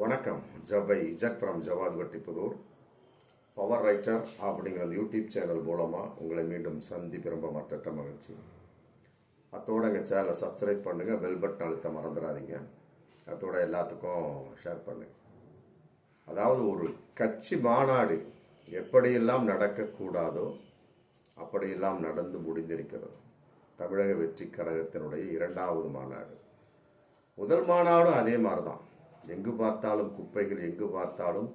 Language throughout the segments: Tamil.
வணக்கம். ஜபை Z from Javad Vattipudur. Power writer அப்படிங்கிற யூடியூப் சேனல் மூலமாக உங்களை மீண்டும் சந்திப்பு ரொம்ப மற்ற மகிழ்ச்சி. அத்தோட எங்கள் சேனலை சப்ஸ்கிரைப் பண்ணுங்கள் பெல் பட்டன் அழுத்த மறந்துடாதீங்க. அத்தோட எல்லாத்துக்கும் ஷேர் பண்ணுங்கள் அதாவது ஒரு கட்சி மாநாடு எப்படியெல்லாம் நடக்கக்கூடாதோ அப்படியெல்லாம் நடந்து முடிந்திருக்கிறது. தமிழக வெற்றி கழகத்தினுடைய இரண்டாவது மாநாடு. முதல் மாநாடும் அதே மாதிரி தான் எங்கு பார்த்தாலும் குப்பைகள் எங்கு பார்த்தாலும்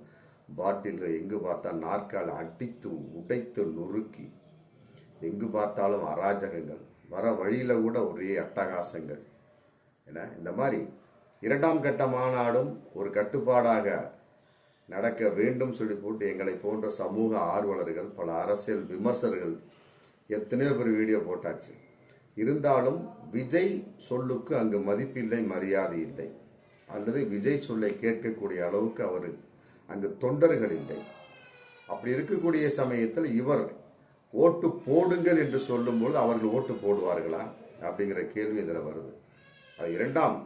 பாட்டில்கள் எங்கு பார்த்தால் நாற்கால் அடித்து உடைத்து நொறுக்கி. எங்கு பார்த்தாலும் அராஜகங்கள். வர வழியில் கூட ஒரே அட்டகாசங்கள். என இந்த மாதிரி இரண்டாம் கட்ட மாநாடும் ஒரு கட்டுப்பாடாக நடக்க வேண்டும் சொல்லி போட்டு எங்களை போன்ற சமூக ஆர்வலர்கள் பல அரசியல் விமர்சகர்கள் எத்தனையோ பேர் வீடியோ போட்டாச்சு. இருந்தாலும் விஜய் சொல்லுக்கு அங்கு மதிப்பில்லை மரியாதை இல்லை. அல்லது விஜய் சொல்லை கேட்கக்கூடிய அளவுக்கு அவர் அங்கு தொண்டர்கள் இல்லை. அப்படி இருக்கக்கூடிய சமயத்தில் இவர் ஓட்டு போடுங்கள் என்று சொல்லும்போது அவர்கள் ஓட்டு போடுவார்களா? அப்படிங்கிற கேள்வி இதில் வருது. அது இரண்டாம்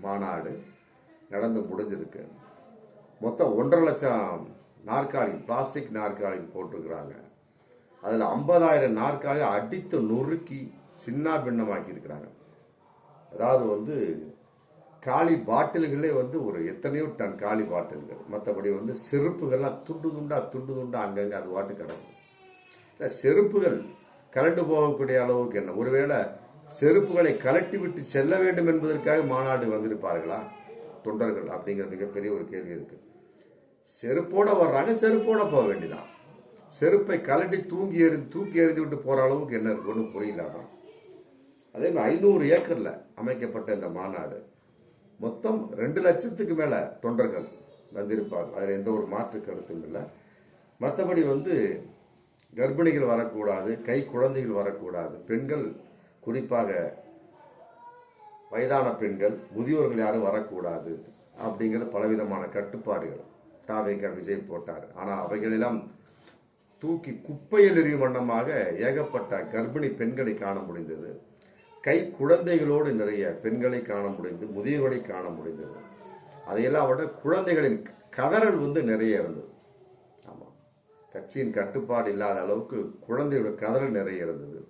மாநாடு நடந்து முடிஞ்சிருக்கு. மொத்தம் ஒன்றரை லட்சம் நாற்காலி பிளாஸ்டிக் நாற்காலி போட்டிருக்கிறாங்க. அதில் ஐம்பதாயிரம் நாற்காலி அடித்து நொறுக்கி சின்ன பின்னமாக்கி இருக்கிறாங்க அதாவது வந்து காளி பாட்டில்களே வந்து ஒரு எத்தனையோ டன் காளி பாட்டில்கள். மற்றபடி வந்து செருப்புகள்லாம் துண்டு துண்டா துண்டு துண்டா அங்கங்கே அது வாட்டு கிடக்கும். இல்லை செருப்புகள் கலண்டு போகக்கூடிய அளவுக்கு என்ன? ஒருவேளை செருப்புகளை கலட்டி விட்டு செல்ல வேண்டும் என்பதற்காக மாநாடு வந்திருப்பார்களா? தொண்டர்கள் அப்படிங்கிற மிகப்பெரிய ஒரு கேள்வி இருக்கு. செருப்போட வர்றாங்க செருப்போட போக வேண்டியதான் செருப்பை கலட்டி தூங்கி எறி தூக்கி எறிந்து விட்டு போற அளவுக்கு என்ன இருக்குன்னு ஒன்றும் புரியலாமா அதே மாதிரி ஐநூறு ஏக்கர்ல அமைக்கப்பட்ட இந்த மாநாடு. மொத்தம் ரெண்டு லட்சத்துக்கு மேல தொண்டர்கள் வந்திருப்பார் அதில் எந்த ஒரு மாற்று கருத்தும் இல்லை. மற்றபடி வந்து கர்ப்பிணிகள் வரக்கூடாது கை குழந்தைகள் வரக்கூடாது. பெண்கள் குறிப்பாக வயதான பெண்கள் முதியோர்கள் யாரும் வரக்கூடாது அப்படிங்கிற பலவிதமான கட்டுப்பாடுகள். தாவேகா விஜய் போட்டார். ஆனால் அவைகளெல்லாம் தூக்கி குப்பையில் எறியும் வண்ணமாக ஏகப்பட்ட கர்ப்பிணி பெண்களை காண முடிந்தது. கை குழந்தைகளோடு நிறைய பெண்களை காண முடிந்தது முதியவர்களை காண முடிந்தது. அதையெல்லாம் விட குழந்தைகளின் கதறல் வந்து நிறைய இருந்தது. ஆமாம் கட்சியின் கட்டுப்பாடு இல்லாத அளவுக்கு குழந்தையோட கதறல் நிறைய இருந்தது.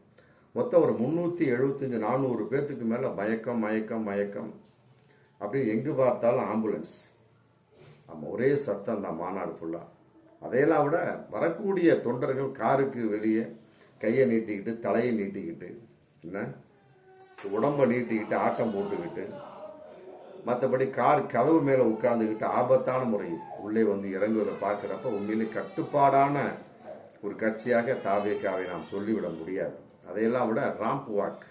மொத்தம் ஒரு முந்நூற்றி எழுபத்தஞ்சு நானூறு பேர்த்துக்கு மேலே மயக்கம் மயக்கம் மயக்கம். அப்படி எங்கு பார்த்தாலும் ஆம்புலன்ஸ். ஆமாம் ஒரே சத்தம் தான் மாநாடு ஃபுல்லாக அதையெல்லாம் விட வரக்கூடிய தொண்டர்கள் காருக்கு வெளியே கையை நீட்டிக்கிட்டு தலையை நீட்டிக்கிட்டு என்ன? உடம்பை நீட்டிக்கிட்டு ஆட்டம் போட்டுக்கிட்டு மற்றபடி கார் கதவு மேலே உட்காந்துக்கிட்டு ஆபத்தான முறையில் உள்ளே வந்து இறங்குவதை பார்க்குறப்ப உண்மையிலே கட்டுப்பாடான ஒரு கட்சியாக தாவேக்காவை நாம் சொல்லிவிட முடியாது. அதையெல்லாம் விட ராம்ப் வாக்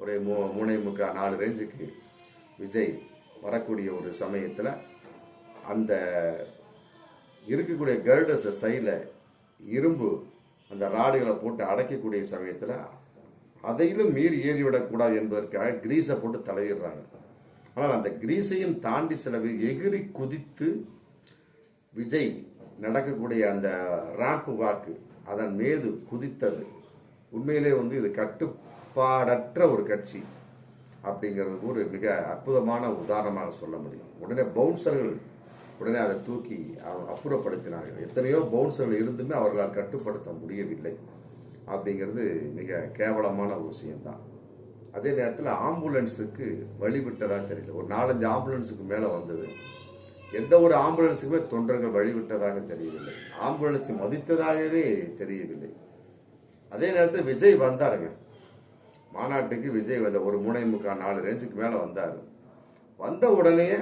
ஒரு மூ மூணை முக்கா நாலு ரேஞ்சுக்கு விஜய் வரக்கூடிய ஒரு சமயத்தில் அந்த இருக்கக்கூடிய கர்டர்ஸை சைடில் இரும்பு அந்த ராடுகளை போட்டு அடைக்கக்கூடிய சமயத்தில் அதையிலும் மீறி ஏறிவிடக்கூடாது என்பதற்காக கிரீஸை போட்டு தலையிடுறாங்க. ஆனால் அந்த கிரீஸையும் தாண்டி சில பேர் எகிரி குதித்து விஜய் நடக்கக்கூடிய அந்த ராப்பு வாக்கு அதன் மீது குதித்தது. உண்மையிலே வந்து இது கட்டுப்பாடற்ற ஒரு கட்சி அப்படிங்கிறது ஒரு மிக அற்புதமான உதாரணமாக சொல்ல முடியும். உடனே பவுன்சர்கள் உடனே அதை தூக்கி அப்புறப்படுத்தினார்கள். எத்தனையோ பவுன்சர்கள் இருந்துமே அவர்களால் கட்டுப்படுத்த முடியவில்லை. அப்படிங்கிறது மிக கேவலமான ஒரு விஷயம்தான். அதே நேரத்தில் ஆம்புலன்ஸுக்கு வழிவிட்டதாக தெரியல. ஒரு நாலஞ்சு ஆம்புலன்ஸுக்கு மேலே வந்தது. எந்த ஒரு ஆம்புலன்ஸுக்குமே தொண்டர்கள் வழிவிட்டதாக தெரியவில்லை. ஆம்புலன்ஸ் மதித்ததாகவே தெரியவில்லை. அதே நேரத்தில் விஜய் வந்தாருங்க. மாநாட்டுக்கு விஜய் வந்த ஒரு மூணை முக்கால் நாலு ரேஞ்சுக்கு மேலே வந்தார். வந்த உடனே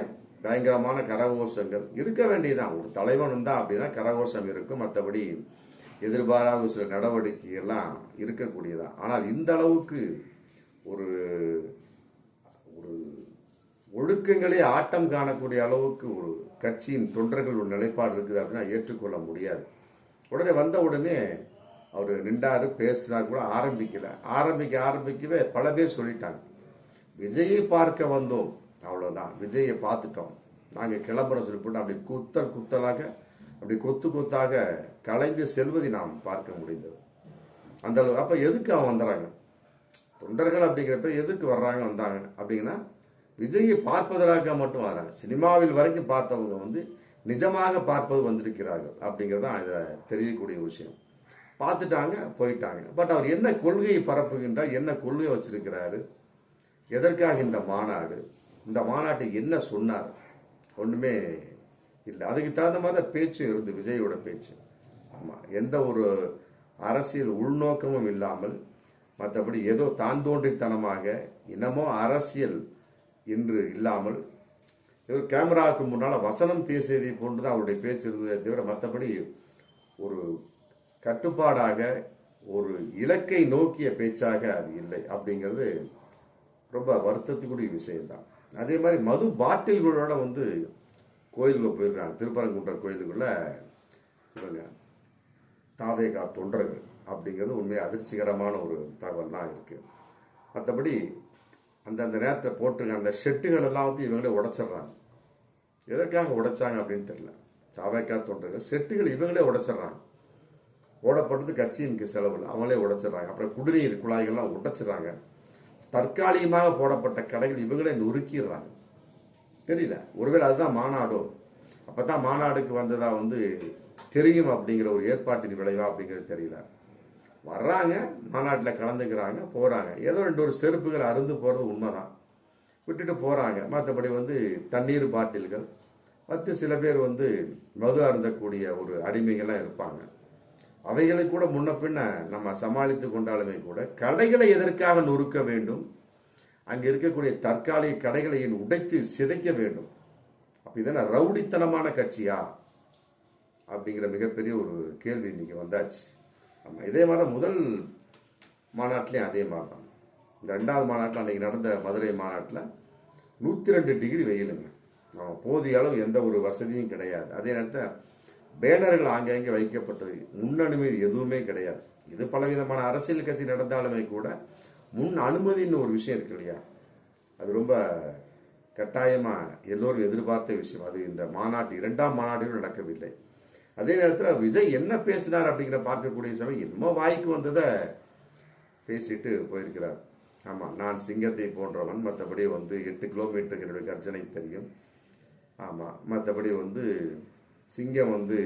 பயங்கரமான கரகோஷங்கள் இருக்க வேண்டியதுதான். ஒரு தலைவன் தான் அப்படின்னா கரகோஷம் இருக்கும். மற்றபடி எதிர்பாராத சில நடவடிக்கைகள்லாம் இருக்கக்கூடியதான் ஆனால் இந்த அளவுக்கு ஒரு ஒரு ஒழுக்கங்களே ஆட்டம் காணக்கூடிய அளவுக்கு ஒரு கட்சியின் தொண்டர்கள் ஒரு நிலைப்பாடு இருக்குது அப்படின்னா ஏற்றுக்கொள்ள முடியாது. உடனே வந்த உடனே அவர் நின்றாரு பேசினா கூட ஆரம்பிக்கல. ஆரம்பிக்க ஆரம்பிக்கவே பல பேர் சொல்லிட்டாங்க. விஜயை பார்க்க வந்தோம். அவ்வளோதான் விஜயை பார்த்துட்டோம். நாங்கள் கிளம்புறோம் சொல்லி போட்டு அப்படி குத்தல் குத்தலாக அப்படி கொத்து கொத்தாக கலைந்து செல்வதை நாம் பார்க்க முடிந்தது. அந்த அளவு அப்போ எதுக்கு அவன் வந்துடுறாங்க தொண்டர்கள் அப்படிங்கிறப்ப எதுக்கு வர்றாங்க வந்தாங்க? அப்படிங்கன்னா விஜயை பார்ப்பதற்காக மட்டும் வராங்க சினிமாவில் வரைக்கும் பார்த்தவங்க வந்து நிஜமாக பார்ப்பது வந்திருக்கிறார்கள் அப்படிங்கிறது தான் இதை தெரியக்கூடிய விஷயம். பார்த்துட்டாங்க போயிட்டாங்க. பட் அவர் என்ன கொள்கையை பரப்புகின்றார் என்ன கொள்கையை வச்சிருக்கிறாரு? எதற்காக இந்த மாநாடு? இந்த மாநாட்டை என்ன சொன்னார்? ஒன்றுமே இல்லை. அதுக்கு தகுந்த மாதிரி பேச்சு இருந்து விஜயோட பேச்சு. ஆமாம் எந்த ஒரு அரசியல் உள்நோக்கமும் இல்லாமல் மற்றபடி ஏதோ தான் தோன்றித்தனமாக இன்னமோ அரசியல் என்று இல்லாமல் ஏதோ கேமராவுக்கு முன்னால் வசனம் பேசியதை போன்று தான் அவருடைய பேச்சு இருந்ததே தவிர மற்றபடி ஒரு கட்டுப்பாடாக ஒரு இலக்கை நோக்கிய பேச்சாக அது இல்லை. அப்படிங்கிறது ரொம்ப வருத்தத்துக்குரிய விஷயம்தான். அதே மாதிரி மது பாட்டில்களோட வந்து கோயிலுக்குள்ள போயிருக்காங்க. திருப்பரங்குன்ற கோயிலுக்குள்ளே இவங்க தாவேகா தொண்டர்கள் அப்படிங்கிறது உண்மையை அதிர்ச்சிகரமான ஒரு தகவல் தான் இருக்குது மற்றபடி அந்தந்த நேரத்தை போட்டிருக்க அந்த ஷெட்டுகள் எல்லாம் வந்து இவங்களே உடைச்சிடுறாங்க. எதற்காக உடைச்சாங்க அப்படின்னு தெரியல. தாவேக்கா தொண்டர்கள் செட்டுகள் இவங்களே உடைச்சிடுறாங்க. ஓடப்பட்டது கட்சியினுக்கு செலவில் அவங்களே உடைச்சிடுறாங்க. அப்புறம் குடிநீர் குழாய்கள்லாம் உடைச்சிடுறாங்க. தற்காலிகமாக போடப்பட்ட கடைகள் இவங்களே நொறுக்கிடுறாங்க. தெரியல. ஒருவேளை அதுதான் மாநாடோ. அப்பதான் மாநாடுக்கு வந்ததா வந்து தெரியும் அப்படிங்கிற ஒரு ஏற்பாட்டின் விளைவா அப்படிங்கிறது தெரியல. வர்றாங்க மாநாட்டில் கலந்துக்கிறாங்க போறாங்க. ஏதோ ரெண்டு ஒரு செருப்புகள் அருந்து போறது உண்மைதான். விட்டுட்டு போறாங்க. மற்றபடி வந்து தண்ணீர் பாட்டில்கள். மற்ற சில பேர் வந்து மது அருந்தக்கூடிய ஒரு அடிமைகள்லாம் இருப்பாங்க. அவைகளை கூட முன்ன பின்ன நம்ம சமாளித்து கொண்டாலுமே கூட கடைகளை எதற்காக நொறுக்க வேண்டும்? அங்கே இருக்கக்கூடிய தற்காலிக கடைகளை உடைத்து சிதைக்க வேண்டும். அப்ப இதென்ன ரவுடித்தனமான கட்சியா? அப்படிங்கிற மிகப்பெரிய ஒரு கேள்வி இன்னைக்கு வந்தாச்சு. ஆமா இதே மாதிரி முதல் மாநாட்டிலையும் அதே மாதிரி தான். ரெண்டாவது மாநாட்டில் அன்னைக்கு நடந்த மதுரை மாநாட்டில் நூற்றி ரெண்டு டிகிரி வெயிலுங்க. போதிய அளவு எந்த ஒரு வசதியும் கிடையாது. அதே நேரத்தில் பேனர்கள் ஆங்காங்கே வைக்கப்பட்டது. முன் எதுவுமே கிடையாது. இது பலவிதமான அரசியல் கட்சி நடந்தாலுமே கூட முன் அனுமதின்னு ஒரு விஷயம் இருக்கு இல்லையா? அது ரொம்ப கட்டாயமா எல்லோரும் எதிர்பார்த்த விஷயம். அது இந்த மாநாட்டு இரண்டாம் மாநாட்டிலும் நடக்கவில்லை. அதே நேரத்தில் விஜய் என்ன பேசினார் அப்படிங்கிற பார்க்கக்கூடிய சமயம் என்னமோ வாய்க்கு வந்ததை பேசிட்டு போயிருக்கிறார். ஆமாம் நான் சிங்கத்தை போன்றவன். மற்றபடி வந்து எட்டு கிலோமீட்டருக்கு என்னுடைய கர்ஜனை தெரியும். ஆமாம் மற்றபடி வந்து சிங்கம் வந்து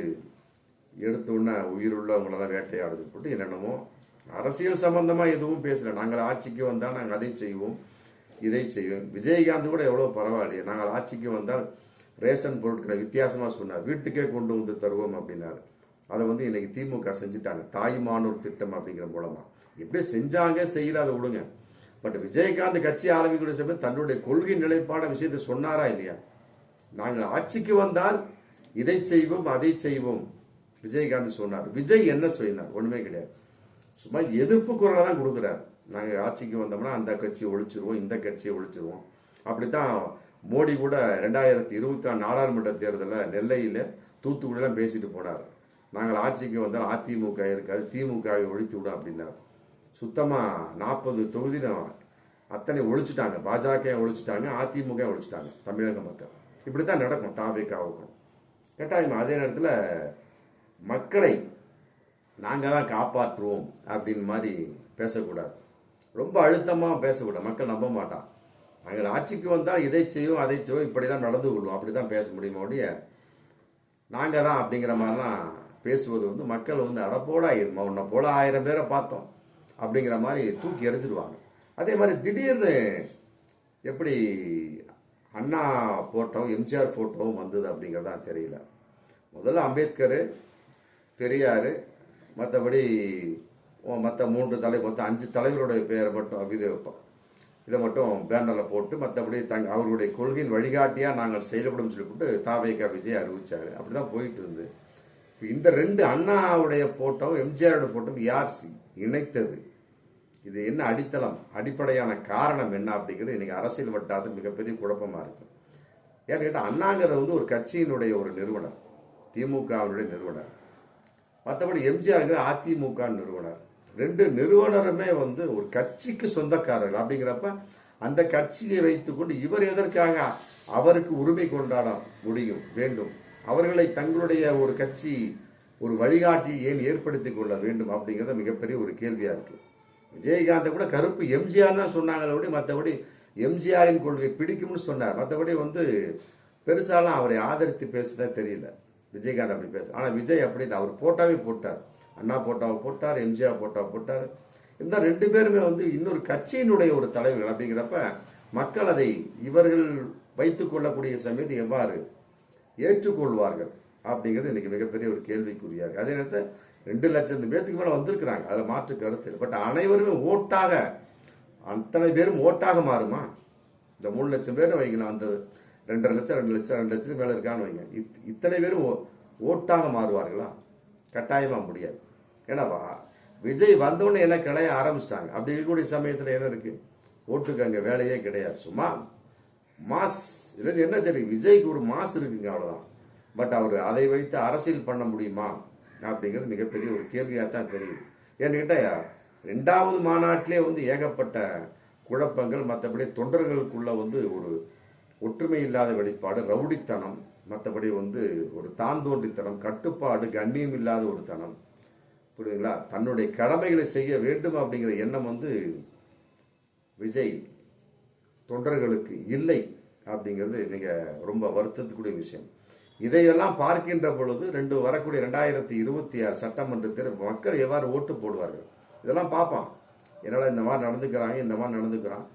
எடுத்தோன்னே உயிருள்ளவங்கள தான் வேட்டையாடுது போட்டு என்னென்னமோ அரசியல் சம்பந்தமா எதுவும் பேசல. நாங்கள் ஆட்சிக்கு வந்தால் நாங்கள் அதை செய்வோம் இதை செய்வோம். விஜயகாந்த் கூட எவ்வளோ பரவாயில்லையே. நாங்கள் ஆட்சிக்கு வந்தால் ரேஷன் பொருட்களை வித்தியாசமா சொன்னார். வீட்டுக்கே கொண்டு வந்து தருவோம் அப்படின்னாரு. அதை வந்து இன்னைக்கு திமுக செஞ்சுட்டாங்க. தாய்மானூர் திட்டம் அப்படிங்கிற மூலமா. எப்படி செஞ்சாங்க செய்யல அதை விடுங்க. பட் விஜயகாந்த் கட்சி ஆரம்பிக்கூடிய சமயம் தன்னுடைய கொள்கை நிலைப்பாட விஷயத்தை சொன்னாரா இல்லையா? நாங்கள் ஆட்சிக்கு வந்தால் இதை செய்வோம் அதை செய்வோம். விஜயகாந்த் சொன்னார். விஜய் என்ன சொன்னார்? ஒண்ணுமே கிடையாது. சும்மா எதிர்ப்பு குரலை தான் கொடுக்குறாரு. நாங்கள் ஆட்சிக்கு வந்தோம்னா அந்த கட்சியை ஒழிச்சிருவோம் இந்த கட்சியை ஒழிச்சிருவோம். அப்படித்தான் மோடி கூட ரெண்டாயிரத்தி இருபத்தி நாலு நாடாளுமன்ற தேர்தலில் நெல்லையில் தூத்துக்குடியெல்லாம் பேசிட்டு போனார். நாங்கள் ஆட்சிக்கு வந்தால் அதிமுக இருக்காது திமுகவை ஒழித்து விடும் அப்படின்னார். சுத்தமாக நாற்பது தொகுதியில் அத்தனை ஒழிச்சிட்டாங்க. பாஜக ஒழிச்சிட்டாங்க அதிமுக ஒழிச்சிட்டாங்க தமிழக மக்கள். இப்படி தான் நடக்கும் தாவேக்காவுக்கும். கட்டாயம் அதே நேரத்தில் மக்களை நாங்கள் தான் காப்பாற்றுவோம் அப்படின்னு மாதிரி பேசக்கூடாது. ரொம்ப அழுத்தமாக பேசக்கூடாது. மக்கள் நம்ப மாட்டான். நாங்கள் ஆட்சிக்கு வந்தால் இதை செய்வோம் அதை செய்வோம் இப்படி தான் நடந்து கொள்வோம். அப்படி தான் பேச முடியுமா ஒழிய நாங்கள் தான் அப்படிங்கிற மாதிரிலாம் பேசுவது வந்து மக்கள் வந்து அடப்போடா இது உன்னை போல ஆயிரம் பேரை பார்த்தோம் அப்படிங்கிற மாதிரி தூக்கி எறிஞ்சிடுவாங்க அதே மாதிரி திடீர்னு எப்படி அண்ணா போட்டோவும் எம்ஜிஆர் போட்டோவும் வந்தது அப்படிங்கிறதான் தெரியல. முதல்ல அம்பேத்கர் பெரியார் மற்றபடி மற்ற மூன்று தலை மொத்தம் அஞ்சு தலைவருடைய பெயரை மட்டும் இது வைப்போம் இதை மட்டும் பேனரில் போட்டு மற்றபடி தங் அவருடைய கொள்கையின் வழிகாட்டியாக நாங்கள் செயல்படும் சொல்லிவிட்டு தாவேகா விஜய் அறிவித்தார் அப்படி தான் போயிட்டு இருந்து. இப்போ இந்த ரெண்டு அண்ணாவுடைய போட்டோவும் எம்ஜிஆரோட போட்டோவும் யார் இணைத்தது? இது என்ன அடித்தளம்? அடிப்படையான காரணம் என்ன அப்படிங்கிறது இன்னைக்கு அரசியல் வட்டாரத்தில் மிகப்பெரிய குழப்பமாக இருக்கும் ஏன்னு கேட்டால் அண்ணாங்கிறது வந்து ஒரு கட்சியினுடைய ஒரு நிறுவனம். திமுகவினுடைய நிறுவனம். மற்றபடி எம்ஜிஆர் அதிமுக நிறுவனர். ரெண்டு நிறுவனருமே வந்து ஒரு கட்சிக்கு சொந்தக்காரர்கள். அப்படிங்கிறப்ப அந்த கட்சியை வைத்துக்கொண்டு இவர் எதற்காக அவருக்கு உரிமை கொண்டாட முடியும் வேண்டும்? அவர்களை தங்களுடைய ஒரு கட்சி ஒரு வழிகாட்டி ஏன் ஏற்படுத்திக் கொள்ள வேண்டும் அப்படிங்கிறது மிகப்பெரிய ஒரு கேள்வியா இருக்கு. விஜயகாந்தை கூட கருப்பு எம்ஜிஆர் தான் சொன்னாங்களே மற்றபடி எம்ஜிஆரின் கொள்கை பிடிக்கும்னு சொன்னார். மற்றபடி வந்து பெருசாலாம் அவரை ஆதரித்து பேசுதான் தெரியல. விஜயகாந்த் அப்படி பேச ஆனால் விஜய் அப்படி இல்லை. அவர் போட்டாவே போட்டார். அண்ணா போட்டாவை போட்டார் எம்ஜிஆர் போட்டாவை போட்டார். இந்த ரெண்டு பேருமே வந்து இன்னொரு கட்சியினுடைய ஒரு தலைவர்கள் அப்படிங்கிறப்ப மக்கள் அதை இவர்கள் வைத்துக் கொள்ளக்கூடிய சமயத்தை எவ்வாறு ஏற்றுக்கொள்வார்கள் அப்படிங்கிறது இன்னைக்கு மிகப்பெரிய ஒரு கேள்விக்குரியாக அதே நேரத்தில் ரெண்டு லட்சம் பேத்துக்கு மேலே வந்திருக்கிறாங்க. அதில் மாற்று கருத்து பட் அனைவருமே ஓட்டாக அத்தனை பேரும் ஓட்டாக மாறுமா? இந்த மூணு லட்சம் பேர் வைக்கலாம் அந்த ரெண்டரை லட்சம் ரெண்டு லட்சம் ரெண்டு லட்சத்துக்கு மேலே இருக்கான்னு வைங்க. இத்- இத்தனை பேரும் ஓ- ஓட்டாக மாறுவார்களா? கட்டாயமாக முடியாது. ஏன்னாவா விஜய் வந்தோடனே என்ன கிளைய ஆரம்பிச்சிட்டாங்க. அப்படி இருக்கக்கூடிய சமயத்தில் என்ன இருக்குது ஓட்டுக்கு அங்கே வேலையே கிடையாது. சும்மா மாஸ் இதுல என்ன தெரியும்? விஜய்க்கு ஒரு மாஸ் இருக்குங்க அவ்வளோதான் பட் அவர் அதை வைத்து அரசியல் பண்ண முடியுமா? அப்படிங்கிறது மிகப்பெரிய ஒரு கேள்வியாக தான் தெரியுது. ஏன்னு கேட்டால் ரெண்டாவது மாநாட்டிலே வந்து ஏகப்பட்ட குழப்பங்கள் மற்றபடி தொண்டர்களுக்குள்ள வந்து ஒரு ஒற்றுமை இல்லாத வெளிப்பாடு ரவுடித்தனம் மற்றபடி வந்து ஒரு தாந்தோன்றித்தனம் கட்டுப்பாடு கண்ணியம் இல்லாத ஒரு தனம். புரியுதுங்களா? தன்னுடைய கடமைகளை செய்ய வேண்டும் அப்படிங்கிற எண்ணம் வந்து விஜய் தொண்டர்களுக்கு இல்லை அப்படிங்கிறது மிக ரொம்ப வருத்தத்துக்குரிய விஷயம். இதையெல்லாம் பார்க்கின்ற பொழுது ரெண்டு வரக்கூடிய ரெண்டாயிரத்தி இருபத்தி ஆறு சட்டமன்றத்தில் மக்கள் எவ்வாறு ஓட்டு போடுவார்கள்? இதெல்லாம் பார்ப்பான். என்னடா இந்த மாதிரி நடந்துக்கிறாங்க இந்த மாதிரி நடந்துக்கிறான்.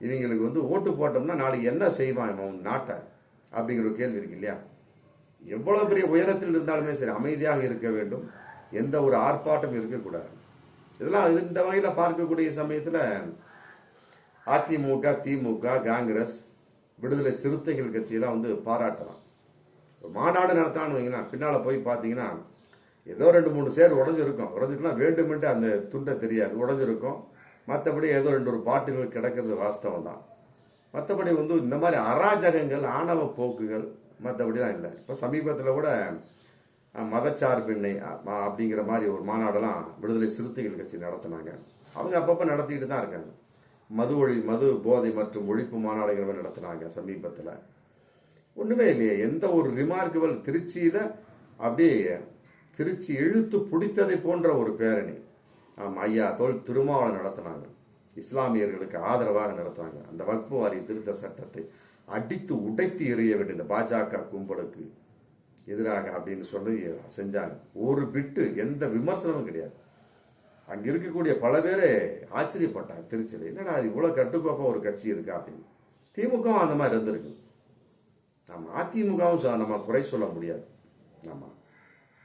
இவங்களுக்கு வந்து ஓட்டு போட்டோம்னா நாளைக்கு என்ன செய்வான் அவன் நாட்டை? அப்படிங்கிற ஒரு கேள்வி இருக்கு இல்லையா? எவ்வளவு பெரிய உயரத்தில் இருந்தாலுமே சரி அமைதியாக இருக்க வேண்டும். எந்த ஒரு ஆர்ப்பாட்டம் இருக்கக்கூடாது. இதெல்லாம் இந்த வகையில் பார்க்கக்கூடிய சமயத்தில் அதிமுக திமுக காங்கிரஸ் விடுதலை சிறுத்தைகள் கட்சியெல்லாம் வந்து பாராட்டலாம். மாநாடு நடத்தான்னு வைங்களா பின்னால் போய் பார்த்தீங்கன்னா ஏதோ ரெண்டு மூணு சேர் உடஞ்சிருக்கும். உடஞ்சிருக்குன்னா வேண்டுமென்று அந்த துண்டை தெரியாது. உடஞ்சிருக்கும். மற்றபடி ஏதோ ரெண்டு ஒரு பாட்டுகள் கிடக்கிறது வாஸ்தவம் தான் மற்றபடி வந்து இந்த மாதிரி அராஜகங்கள் ஆணவ போக்குகள் மற்றபடிலாம் இல்லை. இப்போ சமீபத்தில் கூட மதச்சார்பின்மை அப்படிங்கிற மாதிரி ஒரு மாநாடெல்லாம் விடுதலை சிறுத்தைகள் கட்சி நடத்தினாங்க. அவங்க அப்பப்போ நடத்திக்கிட்டு தான் இருக்காங்க. மது ஒழி மது போதை மற்றும் ஒழிப்பு மாநாடுங்கிற மாதிரி நடத்துனாங்க சமீபத்தில். ஒன்றுமே இல்லையே. எந்த ஒரு ரிமார்க்கபிள் திருச்சியில் அப்படியே திருச்சி இழுத்து பிடித்ததை போன்ற ஒரு பேரணி. ஐயா தோல் திருமாவளம் நடத்தினாங்க. இஸ்லாமியர்களுக்கு ஆதரவாக நடத்துனாங்க. அந்த வக்பு வாரிய திருத்த சட்டத்தை அடித்து உடைத்து எறிய வேண்டிய இந்த பாஜக கும்பலுக்கு எதிராக அப்படின்னு சொல்லி செஞ்சாங்க. ஒரு பிட்டு எந்த விமர்சனமும் கிடையாது. அங்க இருக்கக்கூடிய பல பேரே ஆச்சரியப்பட்டாங்க. திருச்சியில் என்னடா அது இவ்வளவு கட்டுக்கோப்பா ஒரு கட்சி இருக்கா? அப்படின்னு. திமுகவும் அந்த மாதிரி இருந்திருக்கு. நம்ம அதிமுகவும் நம்ம குறை சொல்ல முடியாது. ஆமாம்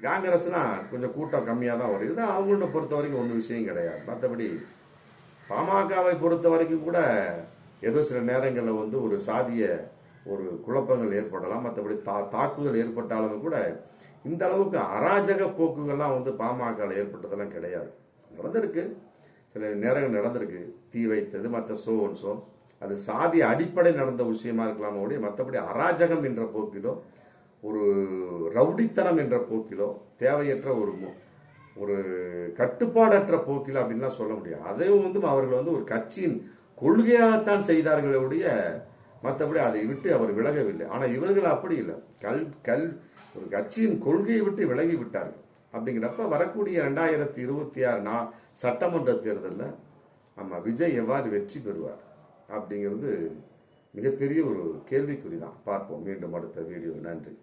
காங்கிரஸ்னா கொஞ்சம் கூட்டம் கம்மியாக தான் வரும். இதுதான் அவங்கள பொறுத்த வரைக்கும் ஒன்றும் விஷயம் கிடையாது. மற்றபடி பாமகவை பொறுத்த வரைக்கும் கூட ஏதோ சில நேரங்களில் வந்து ஒரு சாதிய ஒரு குழப்பங்கள் ஏற்படலாம். மற்றபடி தா தாக்குதல் ஏற்பட்டாலும் கூட இந்த அளவுக்கு அராஜக போக்குகள்லாம் வந்து பாமகவில் ஏற்பட்டதெல்லாம் கிடையாது. நடந்திருக்கு. சில நேரங்கள் நடந்திருக்கு. தீ வைத்தது மற்ற சோ ஒன் சோ அது சாதி அடிப்படை நடந்த விஷயமா இருக்கலாம் ஒழிய மற்றபடி அராஜகம் என்ற போக்கிலோ ஒரு ரவுடித்தனம் என்ற போக்கிலோ தேவையற்ற ஒரு மு- ஒரு கட்டுப்பாடற்ற போக்கிலோ அப்படின்லாம் சொல்ல முடியாது. அதையும் வந்து அவர்கள் வந்து ஒரு கட்சியின் கொள்கையாகத்தான் செய்தார்களே ஒழிய மற்றபடி அதை விட்டு அவர் விலகவில்லை. ஆனால் இவர்கள் அப்படி இல்லை. கல் கல் ஒரு கட்சியின் கொள்கையை விட்டு விலகி விட்டார்கள் அப்படிங்கிறப்ப வரக்கூடிய ரெண்டாயிரத்தி இருபத்தி ஆறு நாள் சட்டமன்ற தேர்தலில் நம்ம விஜய் எவ்வாறு வெற்றி பெறுவார் அப்படிங்கிறது மிகப்பெரிய ஒரு கேள்விக்குறி தான் பார்ப்போம். மீண்டும் அடுத்த வீடியோ நன்றி.